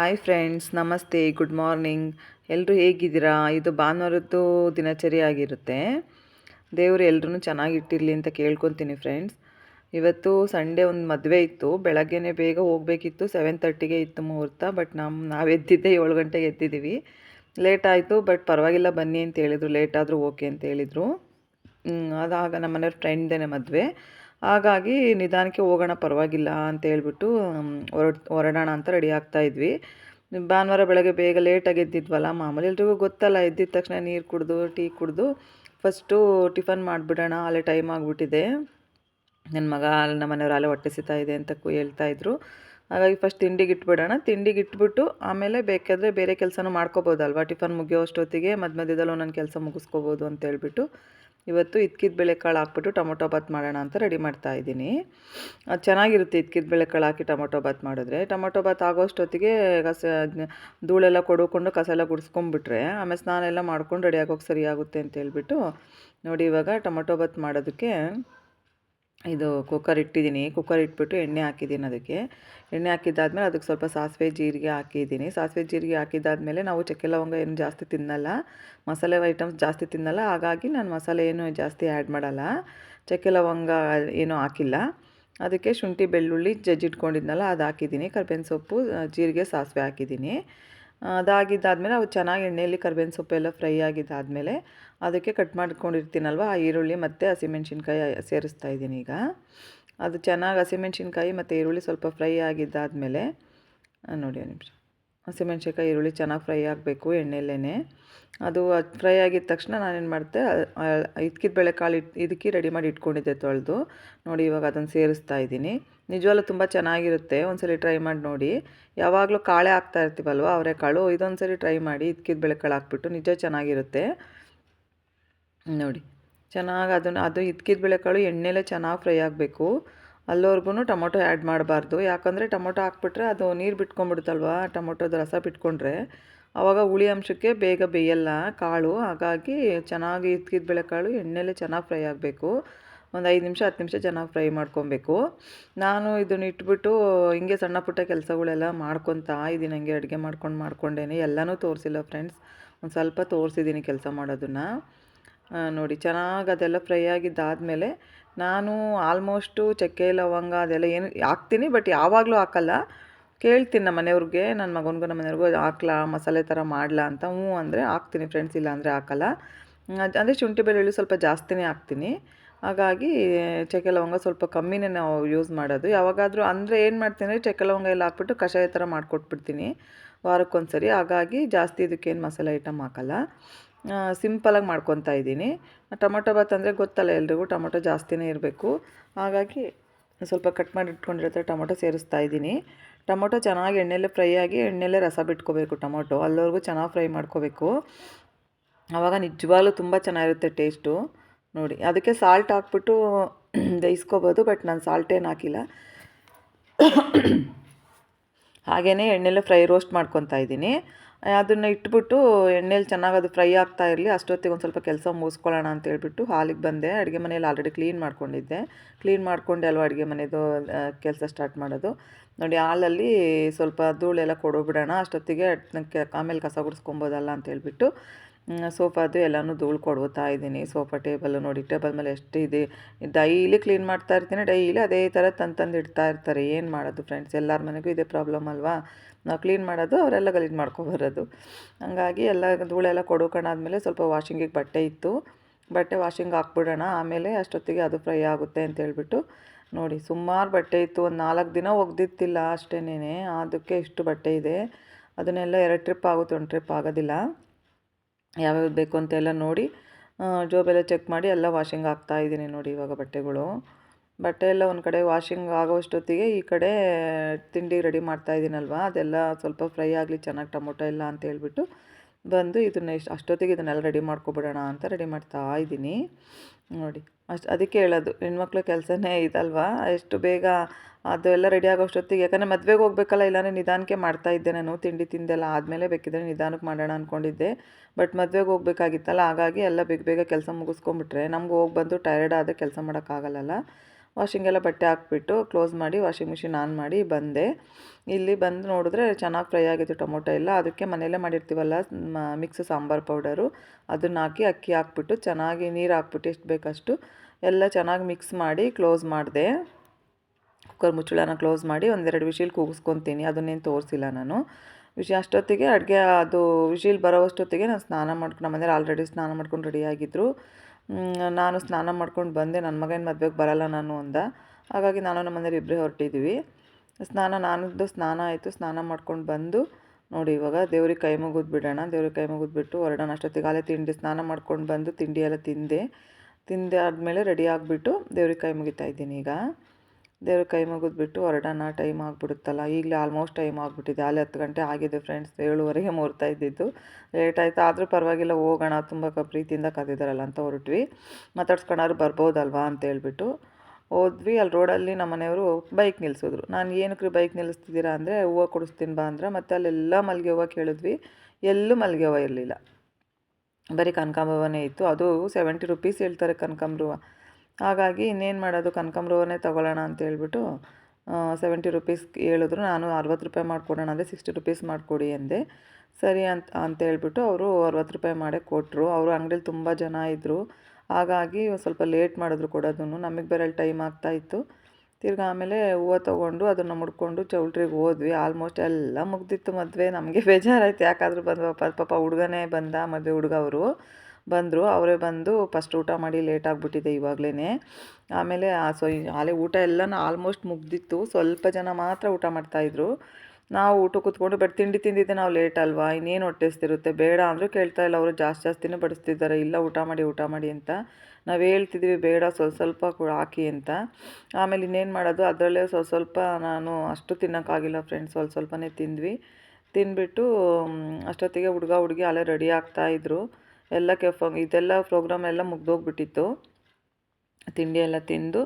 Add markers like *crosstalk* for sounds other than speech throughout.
Hi friends ನಮಸ್ತೆ good morning ಎಲ್ಲರೂ ಹೇಗಿದ್ದೀರಾ? ಇದು ಭಾನುವಾರದ್ದು ದಿನಚರಿ ಆಗಿರುತ್ತೆ. ದೇವರು ಎಲ್ಲರೂ ಚೆನ್ನಾಗಿಟ್ಟಿರಲಿ ಅಂತ ಕೇಳ್ಕೊತೀನಿ ಫ್ರೆಂಡ್ಸ್ ಇವತ್ತು ಸಂಡೇ ಒಂದು ಮದುವೆ ಇತ್ತು. ಬೆಳಗ್ಗೆನೇ ಬೇಗ ಹೋಗಬೇಕಿತ್ತು. ಸೆವೆನ್ ತರ್ಟಿಗೆ ಇತ್ತು ಮುಹೂರ್ತ ಬಟ್ ನಮ್ಮ ನಾವು ಎದ್ದಿದ್ದೆ ಏಳು ಗಂಟೆಗೆ ಎದ್ದಿದ್ದೀವಿ. ಲೇಟ್ ಆಯಿತು ಬಟ್ ಪರವಾಗಿಲ್ಲ ಬನ್ನಿ ಅಂತ ಹೇಳಿದರು. ಲೇಟ್ ಆದರೂ ಓಕೆ ಅಂತ ಹೇಳಿದರು. ಅದಾಗ ನಮ್ಮ ಮನೆಯವ್ರ ಫ್ರೆಂಡ್ದೇನೆ ಮದುವೆ. ಹಾಗಾಗಿ ನಿಧಾನಕ್ಕೆ ಹೋಗೋಣ ಪರವಾಗಿಲ್ಲ ಅಂತ ಹೇಳ್ಬಿಟ್ಟು ಹೊರಡ್, ಹೊರಡೋಣ ಅಂತ ರೆಡಿ ಆಗ್ತಾ ಇದ್ವಿ. ಭಾನುವಾರ ಬೆಳಗ್ಗೆ ಬೇಗ ಲೇಟಾಗಿ ಎದ್ದಿದ್ವಲ್ಲ, ಮಾಮೂಲಿ ಎಲ್ರಿಗೂ ಗೊತ್ತಲ್ಲ, ಎದ್ದಿದ ತಕ್ಷಣ ನೀರು ಕುಡಿದು, ಟೀ ಕುಡಿದು ಫಸ್ಟು ಟಿಫನ್ ಮಾಡಿಬಿಡೋಣ, ಅಲ್ಲೇ ಟೈಮ್ ಆಗಿಬಿಟ್ಟಿದೆ. ನನ್ನ ಮಗ ನಮ್ಮ ಮನೆಯವ್ರು ಅಲ್ಲೇ ಹೊಟ್ಟೆ ಇದೆ ಅಂತ ಹೇಳ್ತಾ ಇದ್ರು. ಹಾಗಾಗಿ ಫಸ್ಟ್ ತಿಂಡಿಗೆ ಇಟ್ಬಿಡೋಣ. ತಿಂಡಿಗೆ ಇಟ್ಬಿಟ್ಟು ಆಮೇಲೆ ಬೇಕಾದರೆ ಬೇರೆ ಕೆಲಸನೂ ಮಾಡ್ಕೋಬೋದಲ್ವಾ? ಟಿಫನ್ ಮುಗಿಯೋಷ್ಟೊತ್ತಿಗೆ ಮಧ್ಯ ಮಧ್ಯದಲ್ಲಿ ಒಂದೊಂದು ಕೆಲಸ ಮುಗಿಸ್ಕೋಬೋದು ಅಂತ ಹೇಳ್ಬಿಟ್ಟು ಇವತ್ತು ಇದ್ಕಿದ ಬೇಳೆಕಾಳು ಹಾಕ್ಬಿಟ್ಟು ಟೊಮೊಟೊ ಬಾತ್ ಮಾಡೋಣ ಅಂತ ರೆಡಿ ಮಾಡ್ತಾ ಇದ್ದೀನಿ. ಅದು ಚೆನ್ನಾಗಿರುತ್ತೆ ಇದ್ಕಿದ ಬೇಳೆಕಾಳು ಹಾಕಿ ಟೊಮೊಟೊ ಬಾತ್ ಮಾಡಿದ್ರೆ. ಟೊಮೊಟೊ ಬಾತ್ ಆಗೋ ಅಷ್ಟೊತ್ತಿಗೆ ಕಸ ಧೂಳೆಲ್ಲ ಕೊಡ್ಕೊಂಡು ಕಸ ಎಲ್ಲ ಗುಡಿಸ್ಕೊಂಡ್ಬಿಟ್ರೆ ಆಮೇಲೆ ಸ್ನಾನ ಎಲ್ಲ ಮಾಡ್ಕೊಂಡು ರೆಡಿ ಆಗೋಕ್ಕೆ ಸರಿಯಾಗುತ್ತೆ ಅಂತ ಹೇಳ್ಬಿಟ್ಟು ನೋಡಿ ಇವಾಗ ಟೊಮೊಟೊ ಬಾತ್ ಮಾಡೋದಕ್ಕೆ ಇದು ಕುಕ್ಕರ್ ಇಟ್ಟಿದ್ದೀನಿ. ಕುಕ್ಕರ್ ಇಟ್ಬಿಟ್ಟು ಎಣ್ಣೆ ಹಾಕಿದ್ದೀನಿ ಅದಕ್ಕೆ. ಎಣ್ಣೆ ಹಾಕಿದ್ದಾದ್ಮೇಲೆ ಅದಕ್ಕೆ ಸ್ವಲ್ಪ ಸಾಸಿವೆ, ಜೀರಿಗೆ ಹಾಕಿದ್ದೀನಿ. ಸಾಸಿವೆ, ಜೀರಿಗೆ ಹಾಕಿದ್ದಾದ್ಮೇಲೆ ನಾವು ಚಕ್ಕೆ ಲವಂಗ ಏನು ಜಾಸ್ತಿ ತಿನ್ನಲ್ಲ. ಮಸಾಲೆ ಐಟಮ್ಸ್ ಜಾಸ್ತಿ ತಿನ್ನಲ್ಲ. ಹಾಗಾಗಿ ನಾನು ಮಸಾಲೆ ಏನು ಜಾಸ್ತಿ ಆ್ಯಡ್ ಮಾಡಲ್ಲ. ಚಕ್ಕೆ ಲವಂಗ ಏನೂ ಹಾಕಿಲ್ಲ. ಅದಕ್ಕೆ ಶುಂಠಿ, ಬೆಳ್ಳುಳ್ಳಿ ಜಜ್ಜಿಟ್ಕೊಂಡಿದ್ನಲ್ಲ ಅದು ಹಾಕಿದ್ದೀನಿ. ಕರ್ಬೇವಿನ ಸೊಪ್ಪು, ಜೀರಿಗೆ, ಸಾಸಿವೆ ಹಾಕಿದ್ದೀನಿ. ಅದಾಗಿದ್ದಾದಮೇಲೆ ಅವು ಚೆನ್ನಾಗಿ ಎಣ್ಣೆಯಲ್ಲಿ ಕರ್ಬೇವಿನ ಸೊಪ್ಪು ಎಲ್ಲ ಫ್ರೈ ಆಗಿದ್ದಾದಮೇಲೆ ಅದಕ್ಕೆ ಕಟ್ ಮಾಡ್ಕೊಂಡಿರ್ತೀನಲ್ವ? ಆ ಈರುಳ್ಳಿ ಮತ್ತು ಹಸಿಮೆಣ್ಸಿನ್ಕಾಯಿ ಸೇರಿಸ್ತಾ ಇದ್ದೀನಿ ಈಗ. ಅದು ಚೆನ್ನಾಗಿ ಹಸಿಮೆಣ್ಸಿನ್ಕಾಯಿ ಮತ್ತು ಈರುಳ್ಳಿ ಸ್ವಲ್ಪ ಫ್ರೈ ಆಗಿದ್ದಾದಮೇಲೆ ನೋಡಿ ನಿಮಿಷ. ಹಸಿಮೆಣ್ಸಿನ್ಕಾಯಿ, ಈರುಳ್ಳಿ ಚೆನ್ನಾಗಿ ಫ್ರೈ ಆಗಬೇಕು ಎಣ್ಣೆಲೇ ಅದು ಫ್ರೈ ಆಗಿದ ತಕ್ಷಣ ನಾನೇನು ಮಾಡಿದೆ ಇದ್ಕಿದ ಬೇಳೆಕಾಳು ಇಟ್ ಇದಕ್ಕೆ ರೆಡಿ ಮಾಡಿ ಇಟ್ಕೊಂಡಿದ್ದೆ ತೊಳೆದು. ನೋಡಿ ಇವಾಗ ಅದನ್ನು ಸೇರಿಸ್ತಾ ಇದ್ದೀನಿ. ನಿಜವಾಗ್ಲೂ ತುಂಬ ಚೆನ್ನಾಗಿರುತ್ತೆ. ಒಂದ್ಸಲಿ ಟ್ರೈ ಮಾಡಿ ನೋಡಿ. ಯಾವಾಗಲೂ ಕಾಳೆ ಹಾಕ್ತಾ ಇರ್ತೀವಲ್ವ ಅವರೆಕಾಳು ಇದೊಂದ್ಸಲಿ ಟ್ರೈ ಮಾಡಿ ಇದ್ಕಿದ ಬೆಳೆಕಾಳು ಹಾಕ್ಬಿಟ್ಟು ನಿಜ ಚೆನ್ನಾಗಿರುತ್ತೆ. ನೋಡಿ. ಚೆನ್ನಾಗಿ ಅದನ್ನು, ಅದು ಇದ್ಕಿದ ಬೆಳೆಕಾಳು ಎಣ್ಣೆಲೇ ಚೆನ್ನಾಗಿ ಫ್ರೈ ಆಗಬೇಕು. ಅಲ್ಲವರೆಗೂ ಟೊಮೊಟೊ ಆ್ಯಡ್ ಮಾಡಬಾರ್ದು. ಯಾಕಂದರೆ ಟೊಮೊಟೊ ಹಾಕ್ಬಿಟ್ರೆ ಅದು ನೀರು ಬಿಟ್ಕೊಂಡ್ಬಿಡುತ್ತಲ್ವ ಟೊಮೊಟೊದ ರಸ ಬಿಟ್ಕೊಂಡ್ರೆ ಆವಾಗ ಹುಳಿ ಅಂಶಕ್ಕೆ ಬೇಗ ಬೇಯಲ್ಲ ಕಾಳು. ಹಾಗಾಗಿ ಚೆನ್ನಾಗಿ ಇದ್ಕಿದ ಬೇಳೆಕಾಳು ಎಣ್ಣೆಲೆ ಚೆನ್ನಾಗಿ ಫ್ರೈ ಆಗಬೇಕು. ಒಂದು ಐದು ನಿಮಿಷ, ಹತ್ತು ನಿಮಿಷ ಚೆನ್ನಾಗಿ ಫ್ರೈ ಮಾಡ್ಕೊಬೇಕು. ನಾನು ಇದನ್ನು ಇಟ್ಬಿಟ್ಟು ಹಿಂಗೆ ಸಣ್ಣ ಪುಟ್ಟ ಕೆಲಸಗಳೆಲ್ಲ ಮಾಡ್ಕೊತಾ ಇದ್ದೀನಿ ಹಂಗೆ ಅಡುಗೆ ಮಾಡ್ಕೊಂಡು ಮಾಡ್ಕೊಂಡೇನೆ. ಎಲ್ಲನೂ ತೋರಿಸಿಲ್ಲ ಫ್ರೆಂಡ್ಸ್. ಒಂದು ಸ್ವಲ್ಪ ತೋರಿಸಿದ್ದೀನಿ ಕೆಲಸ ಮಾಡೋದನ್ನು. ನೋಡಿ ಚೆನ್ನಾಗಿ ಅದೆಲ್ಲ ಫ್ರೈ ಆಗಿದ್ದಾದಮೇಲೆ ನಾನು ಆಲ್ಮೋಸ್ಟು ಚಕ್ಕೆ, ಲವಂಗ ಅದೆಲ್ಲ ಏನು ಹಾಕ್ತೀನಿ, ಬಟ್ ಯಾವಾಗಲೂ ಹಾಕಲ್ಲ. ಕೇಳ್ತೀನಿ ನಮ್ಮ ಮನೆಯವ್ರಿಗೆ, ನನ್ನ ಮಗನಿಗೂ ನಮ್ಮ ಮನೆಯವ್ರಿಗೂ ಹಾಕ್ಲಾ, ಮಸಾಲೆ ಥರ ಮಾಡಲಾ ಅಂತ ಹ್ಞೂ ಅಂದರೆ ಹಾಕ್ತೀನಿ ಫ್ರೆಂಡ್ಸ್ ಇಲ್ಲ ಅಂದರೆ ಹಾಕಲ್ಲ. ಅಂದರೆ ಶುಂಠಿ ಬೆಳ್ಳುಳ್ಳಿ ಸ್ವಲ್ಪ ಜಾಸ್ತಿನೇ ಹಾಕ್ತೀನಿ. ಹಾಗಾಗಿ ಚಕ್ಕೆ, ಲವಂಗ ಸ್ವಲ್ಪ ಕಮ್ಮಿನೇ ನಾವು ಯೂಸ್ ಮಾಡೋದು. ಯಾವಾಗಾದರೂ ಅಂದರೆ ಏನು ಮಾಡ್ತೀನಿ ಚಕ್ಕೆ, ಲವಂಗ ಎಲ್ಲ ಹಾಕ್ಬಿಟ್ಟು ಕಷಾಯ ಥರ ಮಾಡಿಕೊಟ್ಬಿಡ್ತೀನಿ ವಾರಕ್ಕೊಂದು ಸರಿ ಹಾಗಾಗಿ ಜಾಸ್ತಿ ಇದಕ್ಕೇನು ಮಸಾಲೆ ಐಟಮ್ ಹಾಕಲ್ಲ. ಸಿಂಪಲಾಗಿ ಮಾಡ್ಕೊತಾ ಇದ್ದೀನಿ. ಟೊಮೊಟೊ ಬಾತ್ ಅಂದರೆ ಗೊತ್ತಲ್ಲ ಎಲ್ರಿಗೂ ಟೊಮೊಟೊ ಜಾಸ್ತಿನೇ ಇರಬೇಕು. ಹಾಗಾಗಿ ಸ್ವಲ್ಪ ಕಟ್ ಮಾಡಿ ಇಟ್ಕೊಂಡಿರೋ ಟೊಮೊಟೊ ಸೇರಿಸ್ತಾ ಇದ್ದೀನಿ. ಟೊಮೊಟೊ ಚೆನ್ನಾಗಿ ಎಣ್ಣೆಲ್ಲೇ ಫ್ರೈ ಆಗಿ ಎಣ್ಣೆಲ್ಲೇ ರಸ ಬಿಟ್ಕೋಬೇಕು ಟೊಮೊಟೊ. ಅಲ್ಲಿವರೆಗೂ ಚೆನ್ನಾಗಿ ಫ್ರೈ ಮಾಡ್ಕೋಬೇಕು. ಆವಾಗ ನಿಜವಾಗ್ಲೂ ತುಂಬ ಚೆನ್ನಾಗಿರುತ್ತೆ ಟೇಸ್ಟು. ನೋಡಿ, ಅದಕ್ಕೆ ಸಾಲ್ಟ್ ಹಾಕ್ಬಿಟ್ಟು *clears throat* ಬೇಯಿಸ್ಕೋಬೋದು ಬಟ್ ನಾನು ಸಾಲ್ಟ್ ಏನು ಹಾಕಿಲ್ಲ. *clears throat* ಹಾಗೆಯೇ ಎಣ್ಣೆಲ್ಲ ಫ್ರೈ ರೋಸ್ಟ್ ಮಾಡ್ಕೊತಾ ಇದ್ದೀನಿ. ಅದನ್ನು ಇಟ್ಬಿಟ್ಟು ಎಣ್ಣೆಲಿ ಚೆನ್ನಾಗಿ ಅದು ಫ್ರೈ ಆಗ್ತಾ ಇರಲಿ. ಅಷ್ಟೊತ್ತಿಗೆ ಒಂದು ಸ್ವಲ್ಪ ಕೆಲಸ ಮುಗಿಸ್ಕೊಳ್ಳೋಣ ಅಂತ ಹೇಳ್ಬಿಟ್ಟು ಹಾಲಿಗೆ ಬಂದೆ. ಅಡುಗೆ ಮನೇಲಿ ಆಲ್ರೆಡಿ ಕ್ಲೀನ್ ಮಾಡ್ಕೊಂಡಿದ್ದೆ. ಕ್ಲೀನ್ ಮಾಡಿಕೊಂಡೆ ಅಲ್ವಾ ಅಡುಗೆ ಮನೆಯದು ಕೆಲಸ ಸ್ಟಾರ್ಟ್ ಮಾಡೋದು. ನೋಡಿ, ಹಾಲಲ್ಲಿ ಸ್ವಲ್ಪ ಧೂಳೆಲ್ಲ ಕೊಡೋಬಿಡೋಣ ಅಷ್ಟೊತ್ತಿಗೆ ಆಮೇಲೆ ಕಸ ಗುಡಿಸ್ಕೊಬೋದಲ್ಲ ಅಂತ ಹೇಳ್ಬಿಟ್ಟು ಸೋಫಾದು ಎಲ್ಲನೂ ಧೂಳು ಕೊಡ್ತಾ ಇದ್ದೀನಿ. ಸೋಫಾ ಟೇಬಲ್ ನೋಡಿ, ಟೇಬಲ್ ಮೇಲೆ ಎಷ್ಟು ಇದೆ. ಡೈಲಿ ಕ್ಲೀನ್ ಮಾಡ್ತಾ ಇರ್ತೀನಿ. ಡೈಲಿ ಅದೇ ಥರ ತಂದು ತಂದು ಇಡ್ತಾ ಇರ್ತಾರೆ. ಏನು ಮಾಡೋದು ಫ್ರೆಂಡ್ಸ್? ಎಲ್ಲರ ಮನೆಗೂ ಇದೇ ಪ್ರಾಬ್ಲಮ್ ಅಲ್ವಾ? ನಾವು ಕ್ಲೀನ್ ಮಾಡೋದು, ಅವರೆಲ್ಲ ಗಲೀಜು ಮಾಡ್ಕೊಬರೋದು ಹಂಗಾಗಿ ಎಲ್ಲ ಧೂಳೆಲ್ಲ ಕೊಡೋಕಣಾದ್ಮೇಲೆ ಸ್ವಲ್ಪ ವಾಷಿಂಗಿಗೆ ಬಟ್ಟೆ ಇತ್ತು. ಬಟ್ಟೆ ವಾಷಿಂಗ್ ಹಾಕ್ಬಿಡೋಣ. ಆಮೇಲೆ ಅಷ್ಟೊತ್ತಿಗೆ ಅದು ಫ್ರೈ ಆಗುತ್ತೆ ಅಂತ ಹೇಳ್ಬಿಟ್ಟು ನೋಡಿ, ಸುಮಾರು ಬಟ್ಟೆ ಇತ್ತು. ಒಂದು ನಾಲ್ಕು ದಿನ ಒಗ್ದಿತ್ತಿಲ್ಲ ಅಷ್ಟೇನೇ ಅದಕ್ಕೆ ಇಷ್ಟು ಬಟ್ಟೆ ಇದೆ. ಅದನ್ನೆಲ್ಲ ಎರಡು ಟ್ರಿಪ್ ಆಗುತ್ತೆ, ಒಂದು ಟ್ರಿಪ್ ಆಗೋದಿಲ್ಲ. ಯಾವ್ಯಾವ್ದು ಬೇಕು ಅಂತೆಲ್ಲ ನೋಡಿ ಜೋಬೆಲ್ಲ ಚೆಕ್ ಮಾಡಿ ಎಲ್ಲ ವಾಷಿಂಗ್ ಆಗ್ತಾ ಇದ್ದೀನಿ ನೋಡಿ ಇವಾಗ ಬಟ್ಟೆಗಳು. ಬಟ್ಟೆ ಎಲ್ಲ ಒಂದು ಕಡೆ ವಾಷಿಂಗ್ ಆಗೋಷ್ಟೊತ್ತಿಗೆ ಈ ಕಡೆ ತಿಂಡಿ ರೆಡಿ ಮಾಡ್ತಾ ಇದ್ದೀನಲ್ವಾ, ಅದೆಲ್ಲ ಸ್ವಲ್ಪ ಫ್ರೈ ಆಗಲಿ, ಚೆನ್ನಾಗಿ ಟೊಮೊಟೊ ಎಲ್ಲ ಅಂತ ಹೇಳ್ಬಿಟ್ಟು ಬಂದು ಇದನ್ನ ಇಷ್ಟು ಅಷ್ಟೊತ್ತಿಗೆ ಇದನ್ನೆಲ್ಲ ರೆಡಿ ಮಾಡ್ಕೊಬಿಡೋಣ ಅಂತ ರೆಡಿ ಮಾಡ್ತಾ ಇದ್ದೀನಿ. ನೋಡಿ, ಅಷ್ಟು ಅದಕ್ಕೆ ಹೇಳೋದು, ಹೆಣ್ಮಕ್ಳ ಕೆಲಸನೇ ಇದಲ್ವಾ? ಎಷ್ಟು ಬೇಗ ಅದೆಲ್ಲ ರೆಡಿ ಆಗೋಷ್ಟೊತ್ತಿಗೆ ಯಾಕಂದರೆ ಮದುವೆಗೆ ಹೋಗ್ಬೇಕಲ್ಲ, ಇಲ್ಲಾಂದರೆ ನಿಧಾನಕ್ಕೆ ಮಾಡ್ತಾ ಇದ್ದೆ ನಾನು, ತಿಂಡಿ ತಿಂದೆಲ್ಲ ಆದಮೇಲೆ ಬೇಕಿದ್ರೆ ನಿಧಾನಕ್ಕೆ ಮಾಡೋಣ ಅಂದ್ಕೊಂಡಿದ್ದೆ ಬಟ್ ಮದುವೆಗೆ ಹೋಗ್ಬೇಕಾಗಿತ್ತಲ್ಲ, ಹಾಗಾಗಿ ಎಲ್ಲ ಬೇಗ ಬೇಗ ಕೆಲಸ ಮುಗಿಸ್ಕೊಂಬಿಟ್ರೆ ನಮ್ಗೆ ಹೋಗಿ ಬಂದು ಟಯರ್ಡ್ ಆದರೆ ಕೆಲಸ ಮಾಡೋಕ್ಕಾಗಲ್ಲಲ್ಲ. ವಾಷಿಂಗೆಲ್ಲ ಬಟ್ಟೆ ಹಾಕ್ಬಿಟ್ಟು ಕ್ಲೋಸ್ ಮಾಡಿ ವಾಷಿಂಗ್ ಮಿಷಿನ್ ಆನ್ ಮಾಡಿ ಬಂದೆ. ಇಲ್ಲಿ ಬಂದು ನೋಡಿದ್ರೆ ಚೆನ್ನಾಗಿ ಫ್ರೈ ಆಗಿತ್ತು ಟೊಮೊಟೊ ಎಲ್ಲ. ಅದಕ್ಕೆ ಮನೆಯಲ್ಲೇ ಮಾಡಿರ್ತೀವಲ್ಲ ಮಿಕ್ಸ್ ಸಾಂಬಾರು ಪೌಡರು. ಅದನ್ನು ಹಾಕಿ ಅಕ್ಕಿ ಹಾಕ್ಬಿಟ್ಟು ಚೆನ್ನಾಗಿ ನೀರು ಹಾಕ್ಬಿಟ್ಟು ಎಷ್ಟು ಬೇಕಷ್ಟು ಎಲ್ಲ ಚೆನ್ನಾಗಿ ಮಿಕ್ಸ್ ಮಾಡಿ ಕ್ಲೋಸ್ ಮಾಡಿದೆ. ಕುಕ್ಕರ್ ಮುಚ್ಚಳನ ಕ್ಲೋಸ್ ಮಾಡಿ ಒಂದೆರಡು ವಿಶಿಲ್ ಕೂಗಿಸ್ಕೊತೀನಿ. ಅದನ್ನೇನು ತೋರಿಸಿಲ್ಲ ನಾನು. ವಿಷಯ ಅಷ್ಟೊತ್ತಿಗೆ ಅಡುಗೆ, ಅದು ವಿಷಿಲ್ ಬರೋವಷ್ಟೊತ್ತಿಗೆ ನಾನು ಸ್ನಾನ ಮಾಡ್ಕೊಂಡು ನಮ್ಮ ಮನೇಲಿ ಆಲ್ರೆಡಿ ಸ್ನಾನ ಮಾಡ್ಕೊಂಡು ರೆಡಿಯಾಗಿದ್ದರು ನಾನು ಸ್ನಾನ ಮಾಡ್ಕೊಂಡು ಬಂದೆ. ನನ್ನ ಮಗನ ಮದುವೆಗೆ ಬರಲ್ಲ ನಾನು ಅಂದ. ಹಾಗಾಗಿ ನಾನು ನಮ್ಮ ಮನೇಲಿ ಇಬ್ಬರೇ ಹೊರಟಿದ್ವಿ. ಸ್ನಾನ, ನಾನದ್ದು ಸ್ನಾನ ಆಯಿತು. ಸ್ನಾನ ಮಾಡ್ಕೊಂಡು ಬಂದು ನೋಡಿ ಇವಾಗ ದೇವ್ರಿಗೆ ಕೈ ಮುಗಿದು ಬಿಡೋಣ. ದೇವ್ರಿಗೆ ಕೈ ಮುಗಿದ್ಬಿಟ್ಟು ಹೊರಡೋಣ. ಅಷ್ಟೊತ್ತಿಗೆ ಅಲ್ಲೇ ತಿಂಡಿ, ಸ್ನಾನ ಮಾಡ್ಕೊಂಡು ಬಂದು ತಿಂಡಿ ಎಲ್ಲ ತಿಂದೆ. ತಿಂದೆ ಆದಮೇಲೆ ರೆಡಿ ಆಗಿಬಿಟ್ಟು ದೇವ್ರಿಗೆ ಕೈ ಮುಗಿತಾ ಇದ್ದೀನಿ ಈಗ. ದೇವ್ರ ಕೈ ಮುಗಿದ್ಬಿಟ್ಟು ಹೊರಡೋಣ ಟೈಮ್ ಆಗಿಬಿಡುತ್ತಲ್ಲ. ಈಗಲೇ ಆಲ್ಮೋಸ್ಟ್ ಟೈಮ್ ಆಗಿಬಿಟ್ಟಿದೆ. ಅಲ್ಲಿ ಹತ್ತು ಗಂಟೆ ಆಗಿದೆ ಫ್ರೆಂಡ್ಸ್ ಏಳುವರೆಗೆ ಮೂರ್ತಾ ಇದ್ದಿದ್ದು. ಲೇಟ್ ಆಯಿತು. ಆದರೂ ಪರವಾಗಿಲ್ಲ, ಹೋಗೋಣ. ತುಂಬ ಕ ಪ್ರೀತಿಯಿಂದ ಕದಿದಾರಲ್ಲ ಅಂತ ಹೊರಟ್ವಿ. ಮಾತಾಡ್ಸ್ಕೊಂಡಾದ್ರು ಬರ್ಬೋದಲ್ವಾ ಅಂತ ಹೇಳ್ಬಿಟ್ಟು ಹೋದ್ವಿ. ಅಲ್ಲಿ ರೋಡಲ್ಲಿ ನಮ್ಮ ಮನೆಯವರು ಬೈಕ್ ನಿಲ್ಲಿಸಿದ್ರು ನಾನು ಏನಕ್ಕೆ ಬೈಕ್ ನಿಲ್ಲಿಸ್ತಿದ್ದೀರಾ ಅಂದರೆ, ಹೂವು ಕೊಡಿಸ್ತೀನಿ ಬಾ ಅಂದ್ರೆ. ಮತ್ತು ಅಲ್ಲೆಲ್ಲ ಮಲ್ಲಿಗೆ ಹೂವು ಕೇಳಿದ್ವಿ. ಎಲ್ಲೂ ಮಲ್ಲಿಗೆ ಹೂವು ಇರಲಿಲ್ಲ. ಬರೀ ಕನಕಾಂಬರನೇ ಇತ್ತು. ಅದು ಸೆವೆಂಟಿ ರುಪೀಸ್ ಹೇಳ್ತಾರೆ ಕನಕಾಂಬ್ರ ಹಾಗಾಗಿ ಇನ್ನೇನು ಮಾಡೋದು, ಕನಕಾಂಬ್ರವನ್ನೇ ತೊಗೊಳ್ಳೋಣ ಅಂತ ಹೇಳ್ಬಿಟ್ಟು ಸೆವೆಂಟಿ ರುಪೀಸ್ ಹೇಳಿದ್ರು. ನಾನು ಅರವತ್ತು ರೂಪಾಯಿ ಮಾಡಿಕೊಡೋಣ ಅಂದರೆ ಸಿಕ್ಸ್ಟಿ ರುಪೀಸ್ ಮಾಡಿಕೊಡಿ ಅಂದೆ. ಸರಿ ಅಂತ ಅಂತ ಹೇಳ್ಬಿಟ್ಟು ಅವರು ಅರವತ್ತು ರೂಪಾಯಿ ಮಾಡೇ ಕೊಟ್ಟರು ಅವರು ಅಂಗಡೀಲಿ ತುಂಬ ಜನ ಇದ್ದರು ಹಾಗಾಗಿ ಸ್ವಲ್ಪ ಲೇಟ್ ಮಾಡಿದ್ರು ಕೊಡೋದನ್ನು. ನಮಗೆ ಬೇರೆ ಟೈಮ್ ಆಗ್ತಾಯಿತ್ತು ತಿರ್ಗಿ ಆಮೇಲೆ ಹೂವು ತೊಗೊಂಡು ಅದನ್ನು ಮುಡ್ಕೊಂಡು ಚೌಲ್ಟ್ರಿಗೆ ಹೋದ್ವಿ. ಆಲ್ಮೋಸ್ಟ್ ಎಲ್ಲ ಮುಗ್ದಿತ್ತು ಮದುವೆ. ನಮಗೆ ಬೇಜಾರಾಯ್ತು. ಯಾಕಾದರೂ ಬಂದು ಪಾಪ ಹುಡುಗನೇ ಬಂದ ಮದುವೆ ಹುಡುಗ ಅವರು. ಬಂದರು, ಅವರೇ ಬಂದು ಫಸ್ಟ್ ಊಟ ಮಾಡಿ ಲೇಟ್ ಆಗಿಬಿಟ್ಟಿದೆ ಇವಾಗಲೇ ಆಮೇಲೆ, ಆ ಸೊ ಆಲೇ ಊಟ ಎಲ್ಲನೂ ಆಲ್ಮೋಸ್ಟ್ ಮುಗ್ದಿತ್ತು. ಸ್ವಲ್ಪ ಜನ ಮಾತ್ರ ಊಟ ಮಾಡ್ತಾಯಿದ್ರು ನಾವು ಊಟ ಕೂತ್ಕೊಂಡು ಬಟ್ ತಿಂಡಿ ತಿಂದಿದ್ದೆ ನಾವು ಲೇಟ್ ಅಲ್ವಾ? ಇನ್ನೇನು ಹೊಟ್ಟೆಸ್ತಿರುತ್ತೆ? ಬೇಡ ಅಂದರೂ ಕೇಳ್ತಾ ಇಲ್ಲ. ಅವರು ಜಾಸ್ತಿ ಜಾಸ್ತಿನೇ ಬಡಿಸ್ತಿದ್ದಾರೆ. ಇಲ್ಲ, ಊಟ ಮಾಡಿ ಊಟ ಮಾಡಿ ಅಂತ. ನಾವು ಹೇಳ್ತಿದ್ವಿ, ಬೇಡ, ಸ್ವಲ್ಪ ಸ್ವಲ್ಪ ಹಾಕಿ ಅಂತ. ಆಮೇಲೆ ಇನ್ನೇನು ಮಾಡೋದು? ಅದರಲ್ಲೇ ಸ್ವಲ್ಪ ಸ್ವಲ್ಪ ನಾನು ಅಷ್ಟು ತಿನ್ನೋಕ್ಕಾಗಿಲ್ಲ ಫ್ರೆಂಡ್ಸ್ ಸ್ವಲ್ಪ ಸ್ವಲ್ಪನೇ ತಿಂದ್ವಿ. ತಿಂದ್ಬಿಟ್ಟು ಅಷ್ಟೊತ್ತಿಗೆ ಹುಡುಗ ಹುಡುಗಿ ಅಲ್ಲೇ ರೆಡಿ ಆಗ್ತಾಯಿದ್ರು ಎಲ್ಲ ಕೆಫ ಇದೆಲ್ಲ ಪ್ರೋಗ್ರಾಮ್ ಎಲ್ಲ ಮುಗ್ದೋಗ್ಬಿಟ್ಟಿತ್ತು. ತಿಂಡಿ ಎಲ್ಲ ತಿಂದು,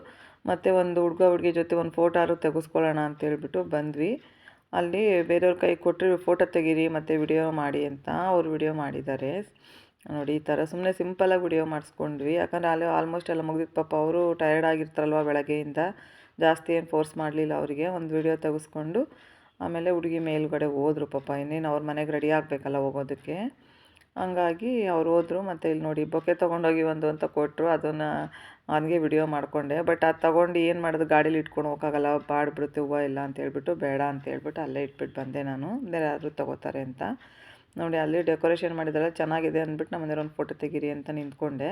ಮತ್ತು ಒಂದು ಹುಡುಗ ಹುಡುಗಿ ಜೊತೆ ಒಂದು ಫೋಟೋ ತೆಗೆಸ್ಕೊಳ್ಳೋಣ ಅಂತೇಳ್ಬಿಟ್ಟು ಬಂದ್ವಿ. ಅಲ್ಲಿ ಬೇರೆಯವ್ರ ಕೈ ಕೊಟ್ಟರೆ ಫೋಟೋ ತೆಗೀರಿ, ಮತ್ತು ವಿಡಿಯೋ ಮಾಡಿ ಅಂತ ಅವ್ರು ವಿಡಿಯೋ ಮಾಡಿದ್ದಾರೆ. ನೋಡಿ, ಈ ಥರ ಸುಮ್ಮನೆ ಸಿಂಪಲಾಗಿ ವಿಡಿಯೋ ಮಾಡಿಸ್ಕೊಂಡ್ವಿ. ಯಾಕಂದರೆ ಅಲ್ಲಿ ಆಲ್ಮೋಸ್ಟ್ ಎಲ್ಲ ಮುಗಿದಿತ್ತು ಪಾಪ ಅವರು ಟಯರ್ಡ್ ಆಗಿರ್ತಾರಲ್ವ ಬೆಳಗ್ಗೆಯಿಂದ. ಜಾಸ್ತಿ ಏನು ಫೋರ್ಸ್ ಮಾಡಲಿಲ್ಲ ಅವರಿಗೆ. ಒಂದು ವಿಡಿಯೋ ತೆಗೆಸ್ಕೊಂಡು ಆಮೇಲೆ ಹುಡುಗಿ ಮೇಲ್ಗಡೆ ಹೋದ್ರು ಪಾಪ. ಇನ್ನೇನು ಅವ್ರ ಮನೆಗೆ ರೆಡಿ ಆಗಬೇಕಲ್ಲ ಹೋಗೋದಕ್ಕೆ. ಹಂಗಾಗಿ ಅವ್ರು ಹೋದ್ರು ಮತ್ತು ಇಲ್ಲಿ ನೋಡಿ ಬೊಕ್ಕೆ ತೊಗೊಂಡೋಗಿ ಒಂದು ಅಂತ ಕೊಟ್ಟರು ಅದನ್ನು ಹಂಗೆ ವಿಡಿಯೋ ಮಾಡಿಕೊಂಡೆ. ಬಟ್ ಅದು ತೊಗೊಂಡು ಏನು ಮಾಡೋದು? ಗಾಡೀಲಿ ಇಟ್ಕೊಂಡು ಹೋಗೋಕ್ಕಾಗಲ್ಲ. ಬಾಡ್ಬಿಡುತ್ತೆ ಹೂವು ಇಲ್ಲ ಅಂತ ಹೇಳ್ಬಿಟ್ಟು, ಬೇಡ ಅಂತ ಹೇಳ್ಬಿಟ್ಟು ಅಲ್ಲೇ ಇಟ್ಬಿಟ್ಟು ಬಂದೆ ನಾನು. ಬೇರೆ ಯಾರು ತೊಗೋತಾರೆ ಅಂತ. ನೋಡಿ ಅಲ್ಲಿ ಡೆಕೋರೇಷನ್ ಮಾಡಿದ್ರೆ ಚೆನ್ನಾಗಿದೆ ಅಂದ್ಬಿಟ್ಟು ನಮ್ಮ ಒಂದು ಫೋಟೋ ತೆಗೀರಿ ಅಂತ ನಿಂತ್ಕೊಂಡೆ.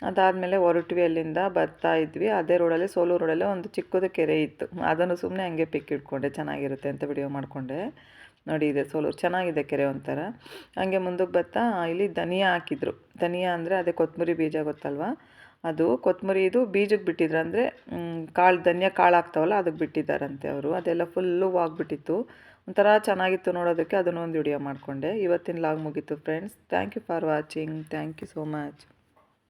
ಅದಾದಮೇಲೆ ಹೊರಟ್ವಿ ಅಲ್ಲಿಂದ, ಬರ್ತಾ ಇದ್ವಿ. ಅದೇ ರೋಡಲ್ಲಿ ಸೋಲೂರು ರೋಡಲ್ಲೇ ಒಂದು ಚಿಕ್ಕದು ಕೆರೆ ಇತ್ತು. ಅದನ್ನು ಸುಮ್ಮನೆ ಹಂಗೆ ಪಿಕ್ ಇಟ್ಕೊಂಡೆ ಚೆನ್ನಾಗಿರುತ್ತೆ ಅಂತ ವಿಡಿಯೋ ಮಾಡಿಕೊಂಡೆ. ನೋಡಿ ಇದೆ ಸೋಲೂರು ಚೆನ್ನಾಗಿದೆ ಕೆರೆ ಒಂಥರ. ಹಾಗೆ ಮುಂದಕ್ಕೆ ಬರ್ತಾ ಇಲ್ಲಿ ಧನಿಯಾ ಹಾಕಿದ್ರು. ಧನಿಯಾ ಅಂದರೆ ಅದೇ ಕೊತ್ತಂಬರಿ ಬೀಜ ಗೊತ್ತಲ್ವ? ಅದು ಕೊತ್ತಂಬರಿ ಇದು ಬೀಜಕ್ಕೆ ಬಿಟ್ಟಿದ್ರು. ಅಂದರೆ ಕಾಳು, ಧನಿಯಾ ಕಾಳು ಆಗ್ತಾವಲ್ಲ ಅದಕ್ಕೆ ಬಿಟ್ಟಿದ್ದಾರಂತೆ ಅವರು. ಅದೆಲ್ಲ ಫುಲ್ಲು ಆಗಿಬಿಟ್ಟಿತ್ತು. ಒಂಥರ ಚೆನ್ನಾಗಿತ್ತು ನೋಡೋದಕ್ಕೆ. ಅದನ್ನೊಂದು ವಿಡಿಯೋ ಮಾಡಿಕೊಂಡೆ. ಇವತ್ತಿನ ಲಾಗ್ ಮುಗೀತು friends thank you for watching thank you so much